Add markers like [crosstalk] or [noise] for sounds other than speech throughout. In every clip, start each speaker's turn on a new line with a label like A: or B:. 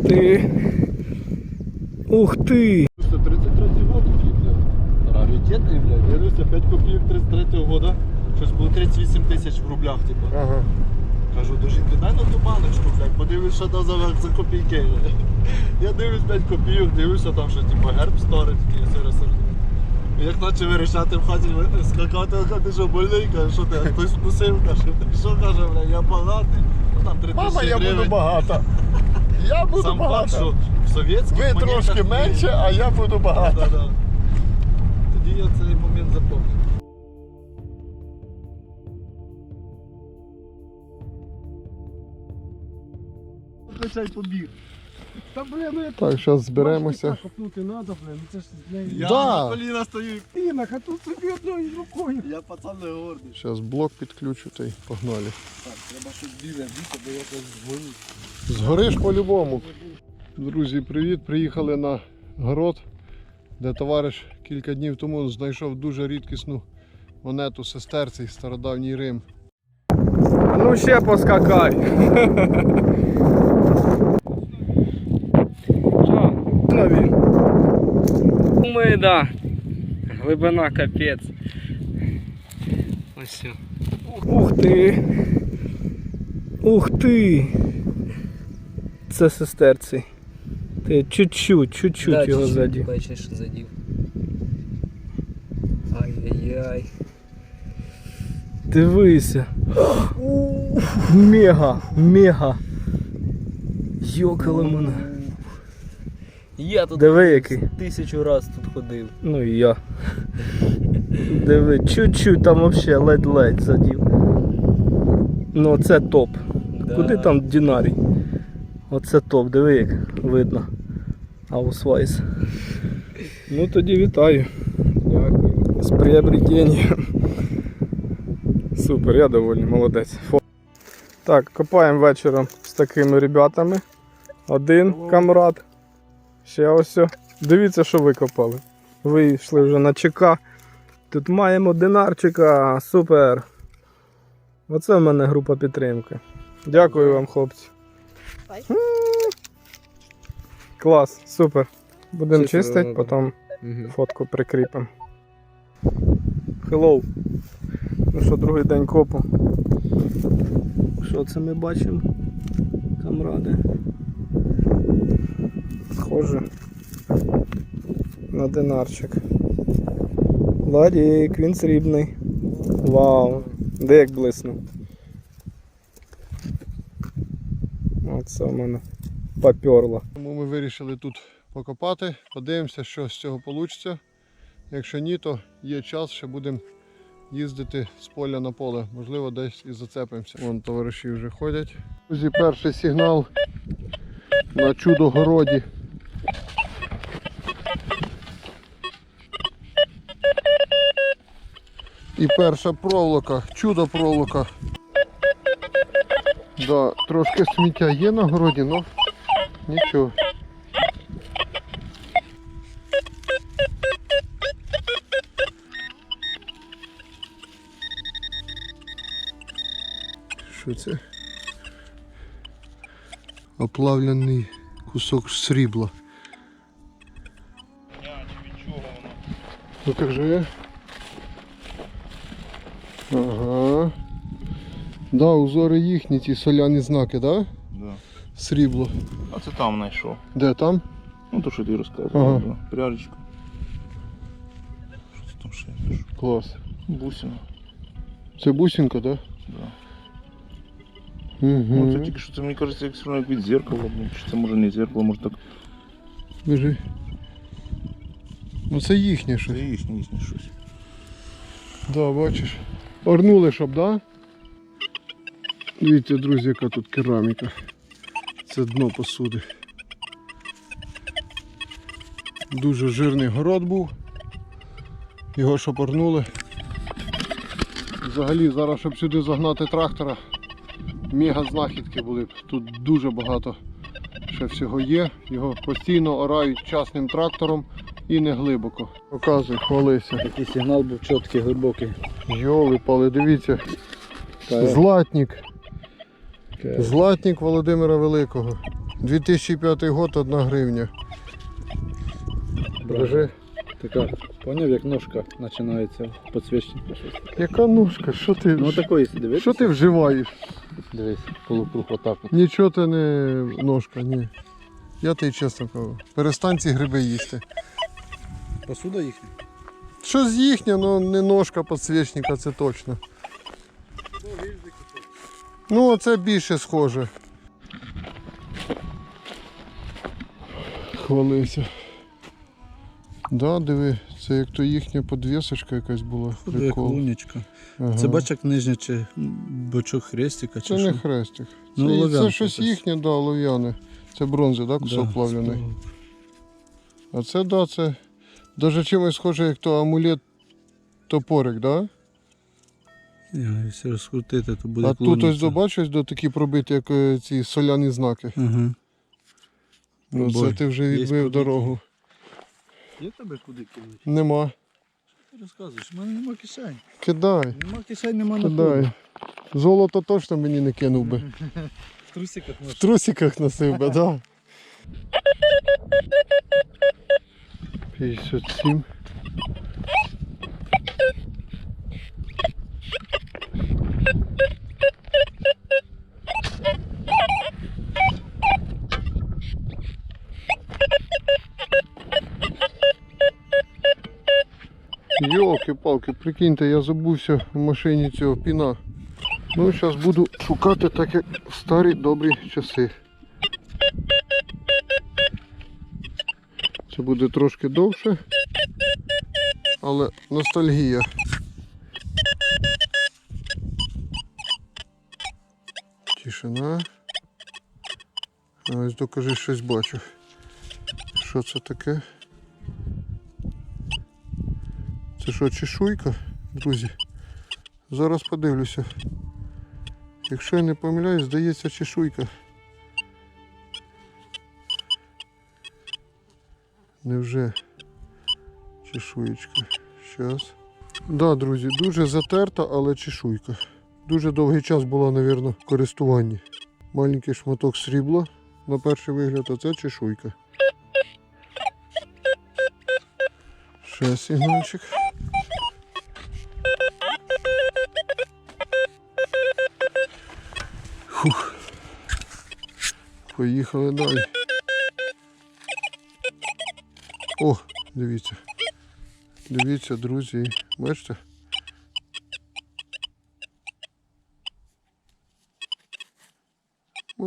A: Ух ти. Ух ти.
B: 33 год блядь. Раритетний, блядь. Дивлюся, 5 копійок 33 года. Щось було 38 тисяч в рублях, типу.
A: Ага.
B: Кажу, до жінки, дай на ту баночку, блядь, подивись, що там за, за копійки. [laughs] Я дивлюсь 5 копійок, дивлюся там, що типу герб старий, такий сиро Як наче вирішати в хаті скакати, а ти що больний, каже, що ти, а хтось вкусив, каже, ти що каже, блядь, я багатий. Ну там 3
C: Мама, я буду багата. [laughs] Я буду
B: Сам факт, що в совєтських
C: Ви
B: монетах
C: трошки
B: ні.
C: менше, а я буду багато.
B: Да, да. Тоді я цей момент запомнив. Чай побіг.
A: Та блин, ну я
C: Так, зараз зберемося.
A: копнути треба, блин, ну це ж.
B: Я
C: Да.
B: на коліна стою.
A: Тинок, а тут собі одною рукою.
B: Я пацан не гордий.
C: Зараз блок підключу та й погнали.
B: Так, треба щось біле вбити, бо я якось згорю.
C: Згориш по-любому. Друзі, привіт! Приїхали на город, де товариш кілька днів тому знайшов дуже рідкісну монету сестерцій, стародавній Рим.
A: Ну ще поскакай. [laughs] Що? Нові.
D: Думаю, да. Глибина капець. Ось. все.
A: Ух ти. Ух ти. Це сестерці. Ти чуть-чуть, чуть-чуть його задів.
D: Бачиш, задів. Ай-яй-яй.
A: Дивися. Мега, мега. Йокало мене.
D: Я тут
A: Диви який.
D: тисячу раз тут ходив.
A: Ну і я. Диви, чуть-чуть там вообще ледь-ледь задів. Ну це топ.
D: Да.
A: Куди там динарій? Оце топ, диви як видно. Аусвайс. Ну тоді вітаю.
D: Дякую.
A: З приобретением. Супер, я довольний, молодець. Фо- Так, копаємо вечором з такими ребятами. Один камрад. Ще ось. о. Дивіться, що викопали. Вийшли вже на ЧК. Тут маємо динарчика. Супер. Оце в мене група підтримки. Дякую вам, хлопці. Клас, супер. Будемо чистити, потім фотку прикріпимо. Hello. Ну що, другий день копу. Що це ми бачимо? Камради. Схоже на динарчик. Ладік, він срібний. Вау. Де як блиснув? Оце в мене поперло.
C: Тому ми вирішили тут покопати, подивимося, що з цього вийде. Якщо ні, то є час, ще будемо їздити з поля на поле. Можливо, десь і зацепимося. Вон товариші вже ходять. Друзі, перший сигнал на чудо городі. І перша проволока, чудо проволока. Да, трошки сміття є на городі, але нічого. Що це? Оплавлений кусок срібла. Ну як же є? Ага. Да, узори їхні, ці соляні знаки, да?
E: Да.
C: Срібло.
E: А це там знайшов.
C: Де там?
E: Ну то що ти розказував.
C: Ага.
E: Да. Пряжечка. Що це там ще? Що?
C: Клас.
E: Бусина.
C: Це бусинка, да?
E: Да.
C: Угу.
E: Ну це тільки що це мені кажеться, як все одно від зеркала. Чи це може не зеркало, може так.
C: Біжи. Ну це їхнє
E: Це їхнє, їхнє щось.
C: Да, бачиш. Орнули, щоб, да? Дивіться, друзі, яка тут кераміка. Це дно посуди. Дуже жирний город був. Його щоб орнули. Взагалі зараз, щоб сюди загнати трактора, мега знахідки були б. Тут дуже багато ще всього є. Його постійно орають частним трактором і не глибоко. Показуй, хвалися.
D: Такий сигнал був чіткий, глибокий.
C: Йоли пали, дивіться. Златник. Златник Володимира Великого. 2005 год, 1 гривня. Держи.
D: Така, поняв, як ножка починається підсвічника.
C: Яка ножка? Що ти,
D: Ну такої дивись.
C: що ти вживаєш?
D: Дивись, полукруг отак.
C: Нічого ти не ножка, ні. Я тобі чесно кажу. Перестань ці гриби їсти.
D: Посуда їхня?
C: Що з їхня, ну не ножка підсвічника, це точно. Ну, це більше схоже. Хвалився. Да, диви, це як то їхня подвісочка якась була.
F: Як
C: Прикол.
F: лунечка.
C: Ага.
F: Це бач як нижня чи бочок хрестика, чи
C: Це не
F: що?
C: хрестик.
F: Ну,
C: це, це щось їхнє, да, олов'яне. Це бронзи, да, кусок
F: Да,
C: плавлений. А це да, це даже чимось схоже, як то амулет топорик, да?
F: Ні, Якщо розкрутити, то буде
C: а тут ось добачиш до такі пробиті, як е, ці соляні знаки.
F: Ага.
C: Ну, це ти вже відбив
F: пробиті.
C: дорогу.
D: Є тебе куди кинути?
C: Нема.
F: Що Ти розказуєш, у мене нема кишень.
C: Кидай,
F: Нема кишень, нема
C: кидай. Золото точно мені не кинув би. [laughs]
D: В трусиках носив.
C: В трусиках носив би, да. [laughs] 57. Йолки-палки, прикиньте, я забувся в машині цього піна. Ну, зараз буду шукати так, як старі добрі часи. Це буде трошки довше, але ностальгія. Тишина. Ось докажи щось бачу. Що це таке? Це що, чешуйка, друзі? Зараз подивлюся. Якщо я не помиляюсь, здається чешуйка. Невже чешуєчка? Щас. Да, друзі, дуже затерта, але чешуйка. Дуже довгий час була, мабуть, в користуванні. Маленький шматок срібла на перший вигляд, а це чешуйка. Ще сигнальчик. Фух. Поїхали далі. О, дивіться. Дивіться, друзі. Бачите?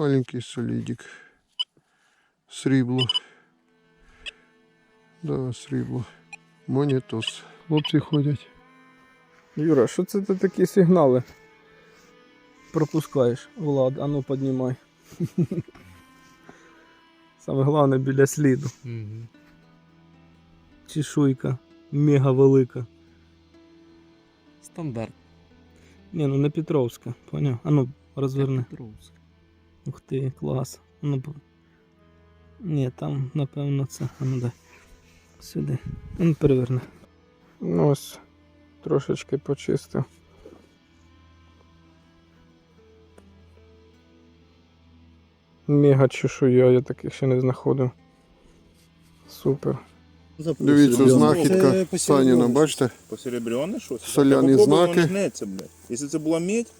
C: Маленький солідик. Срібло. Да, срібло. Монітос. Хлопці ходять.
A: Юра, що це ти такі сигнали? Пропускаєш, Влад, а ну піднімай. [laughs] Саме головне біля сліду.
D: Угу.
A: Чешуйка мега велика.
D: Стандарт.
A: Ні, ну не Петровська, поняв? А ну розверни.
D: Петровськ.
A: Ух ти, клас. Ну, по- ні, там, напевно, це. А ну дай. Сюди. А Ну, переверни. Ну ось, трошечки почистив. Мега чешуя, я таких ще не знаходив. Супер.
C: Дивіться, знахідка Саніна, бачите?
E: Посеребряне щось?
C: Соляні знаки.
E: Якщо це була медь,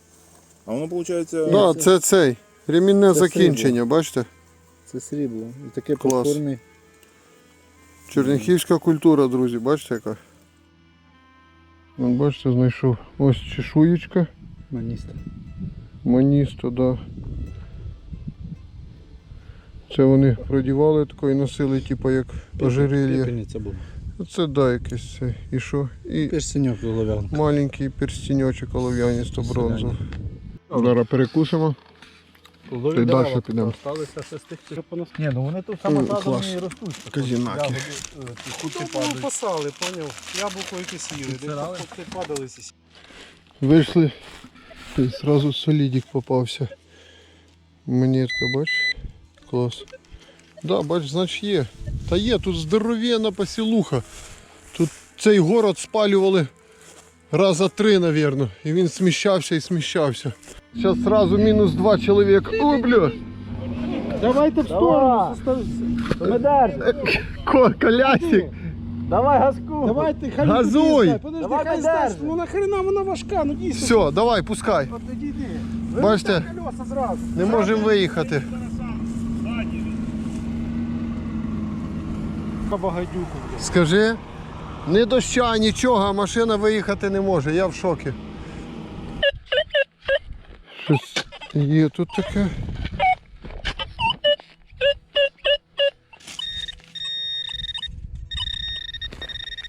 E: а воно виходить...
C: Да, це цей. Ремінне
D: Це
C: закінчення, бачите?
D: Це срібло. І таке
C: Клас.
D: повторне.
C: Черніхівська культура, друзі, бачите яка? Вон, бачите, знайшов. Ось чешуєчка.
D: Маніста.
C: Маністо, да. Це вони продівали тако і носили, типу, як ожерелье.
D: Пепельниця була.
C: Це да, якесь це. І що? І
D: Персеньок голов'янка.
C: маленький перстіньочок олов'яністо бронзу. Зараз перекусимо. Та й далі підемо.
D: Осталися ще з тих
B: Ні, ну вони тут
C: М, клас.
B: і ростуть.
C: Казінаки.
B: Ну, посали, поняв. Яблуко якесь їли.
D: Підсирали?
B: Ти падали сі.
C: Вийшли і одразу солідик попався. Монетка, бач? Клас. Да, бач, значить є. Та є, тут здоровенна посілуха. Тут цей город спалювали раза три, напевно. І він сміщався і сміщався. Зараз одразу мінус два чоловіка. О, бля!
A: Давайте в сторону Ми. Колясик. Давай газку.
F: Давайте, хай
A: Газуй!
F: не Подожди,
A: Давай
F: хай
A: ми
F: здасть. Ну нахрена вона важка, ну дійсно.
C: Все, давай, пускай.
F: От.
C: Бачите,
F: Колеса зразу.
C: не можемо виїхати.
F: Багадюку.
C: Скажи, ні доща, нічого, а машина виїхати не може. Я в шокі. Щось є тут таке.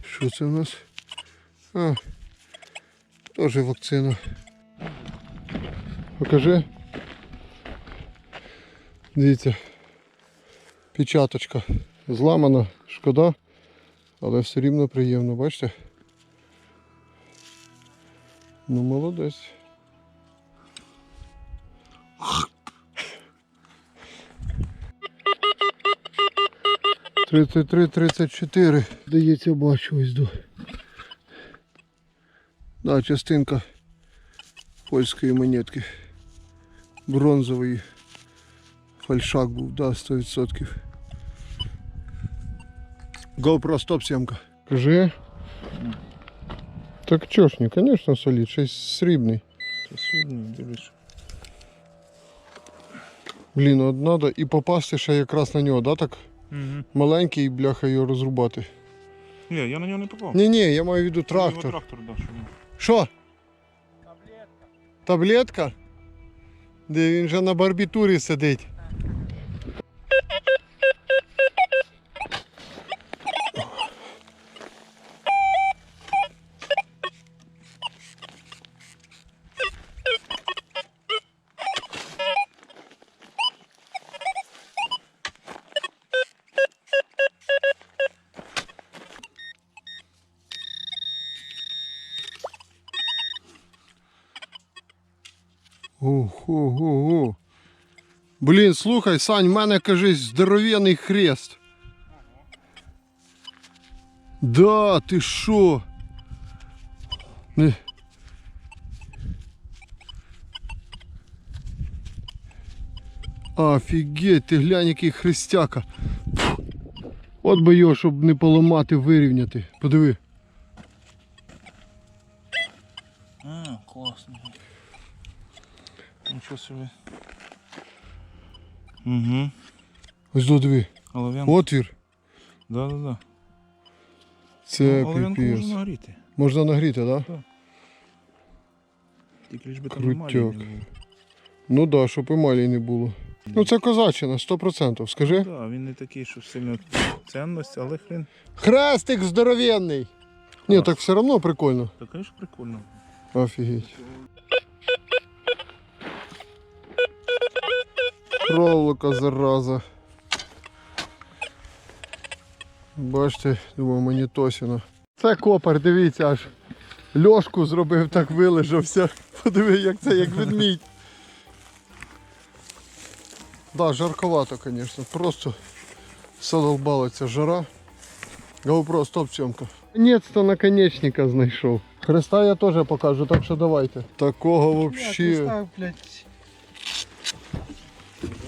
C: Що це у нас? А, теж вакцина. Покажи. Дивіться. Печаточка. Зламана, шкода. Але все рівно приємно, бачите? Ну, молодець. Тридцять три, тридцять чотири. Здається, бачу ось до. Да, частинка польської монетки. Бронзової. Фальшак був, да, 100%. GoPro стоп съемка. Кажи. Так чё ж не, конечно, солид, 6 срібний.
E: Це судно, дивись.
C: Блін, от надо і попасти ще якраз на нього, да, так?
E: Угу.
C: Маленький, бляха, його розрубати.
E: Ні, я на нього не попав.
C: Ні, ні, я маю в виду
E: Його
C: трактор.
E: трактор, да, що він.
C: Що? Таблетка. Таблетка? Де він же на барбітурі сидить. Ого-го-го. Блін, слухай, Сань, в мене кажись здоров'яний хрест. Да, ти що? Офігеть, ти глянь, який хрестяка. От би його, щоб не поламати, вирівняти. Подиви.
E: А, класно. Нічого собі. Угу.
C: Ось до диви.
E: Олов'янка.
C: Отвір.
E: Да, да, да.
C: Це
E: Олов'янку
C: піпець.
E: можна нагріти.
C: Можна нагріти, так? Да?
E: Тільки лиш би там
C: Крутяк.
E: не було.
C: Ну так, да, щоб емалі не було. Ну це козачина, 100%. Скажи.
E: Да, він не такий, що сильно цінність, але хрен.
C: Хрестик здоровенний. Ні, так все одно прикольно.
E: Так, звісно, прикольно.
C: Офігеть. Проволока зараза. Бачите, думаю, монітосіна. Це копар, дивіться, аж льошку зробив, так вилежався. Подиви, як це, як ведмідь. Да, жарковато, звісно. Просто задолбала ця жара. GoPro, стоп сьомка. Наконец-то наконечника знайшов. Хреста я теж покажу, так що давайте. Такого вообще.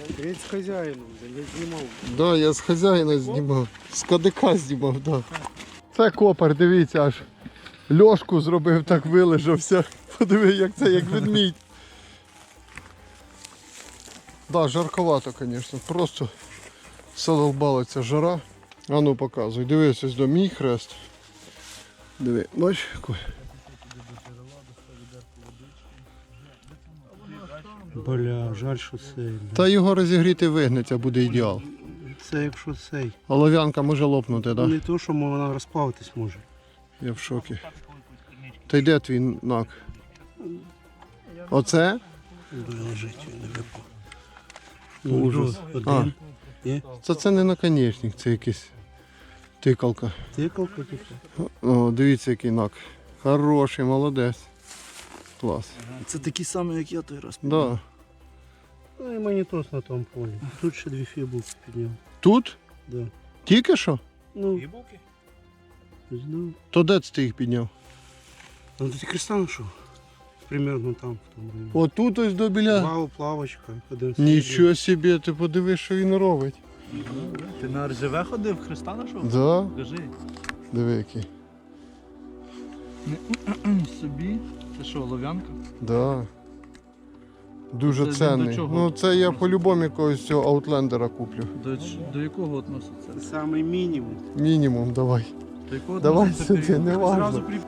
F: Став, з хазяїном, я знімав.
C: Да, я з хазяїна знімав. З кадика знімав, да. Це копар, дивіться, аж льошку зробив, так вилежався. [laughs] Подиви, як це, як ведмідь. Да, жарковато, звісно. Просто задолбала ця жара. А ну показуй. Дивись, ось до мій хрест. Диви, бач, який.
F: Бля, жаль, що цей.
C: Та його розігріти вигнеться, буде ідеал.
F: Це якщо цей.
C: Олов'янка може лопнути, так? Да?
F: Не то, що вона розплавитись може.
C: Я в шокі. Та йде твій нак? Оце?
F: Де лежить, не випав.
C: Ужас.
F: Один. Є?
C: Це це не наконечник, це якийсь тикалка.
F: Тикалка типу.
C: О, дивіться, який нак. Хороший, молодець. Клас.
F: Це такі самі, як я той раз.
C: Да.
F: Ну і монітос на тому полі. Тут ще дві фібулки підняв.
C: Тут?
F: Да.
C: Тільки що?
F: Ну,
E: Гібуки?
F: не знаю.
C: То де це ти їх підняв?
F: Ну ти креста знайшов. примерно там, в тому районі.
C: Отут ось до біля.
F: Вау, плавочка, один.
C: Нічого собі, ти подивись, що він робить.
B: Ти на РЖВ ходив, Христа нашого?
C: Да?
B: Кажи.
C: Диви який.
D: Собі. Це що, лов'янка?
C: Да. Дуже
D: Це він
C: цінний.
D: чого?
C: Ну це я по-любому якогось цього аутлендера куплю.
D: До, до якого відноситься?
F: Самий мінімум.
C: Мінімум давай.
D: До якого
C: Давай
D: відноситься?
C: сюди, не важно.
D: Зразу при...